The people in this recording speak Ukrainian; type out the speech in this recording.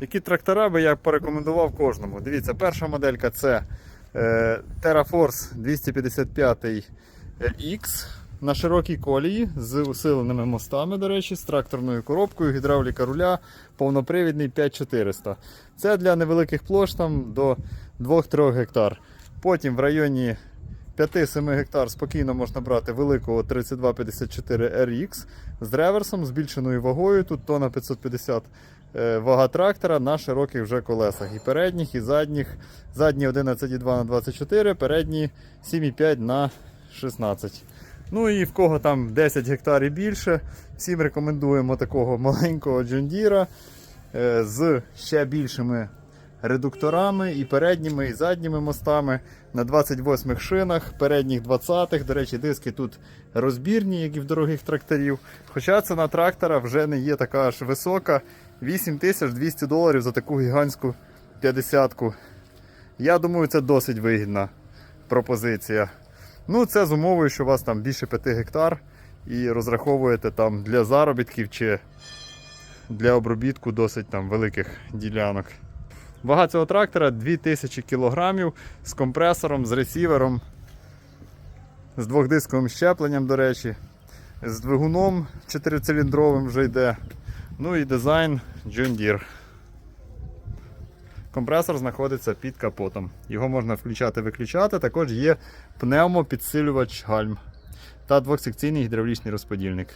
Які трактора би я порекомендував кожному. Дивіться, перша моделька це е, TerraForce 255 X на широкій колії з усиленими мостами, до речі, з тракторною коробкою, гідравліка руля, повнопривідний 5400. Це для невеликих площ там до 2-3 гектар. Потім в районі 5-7 гектар спокійно можна брати великого 3254 RX з реверсом, збільшеною вагою. Тут тона 550 е, вага трактора на широких вже колесах. І передніх, і задніх. Задні 11,2 на 24, передні 7,5 на 16. Ну і в кого там 10 гектарів більше, всім рекомендуємо такого маленького джондіра е, з ще більшими редукторами і передніми, і задніми мостами на 28 шинах, передніх 20-х. До речі, диски тут розбірні, як і в дорогих тракторів. Хоча ціна трактора вже не є така аж висока. 8200 доларів за таку гігантську 50-ку. Я думаю, це досить вигідна пропозиція. Ну, це з умовою, що у вас там більше 5 гектар і розраховуєте там для заробітків чи для обробітку досить там великих ділянок. Вага цього трактора 2000 кг з компресором, з ресівером, з двохдисковим щепленням, до речі, з двигуном 4-циліндровим вже йде. Ну і дизайн John Deere. Компресор знаходиться під капотом. Його можна включати-виключати. Також є пневмопідсилювач гальм та двохсекційний гідравлічний розподільник.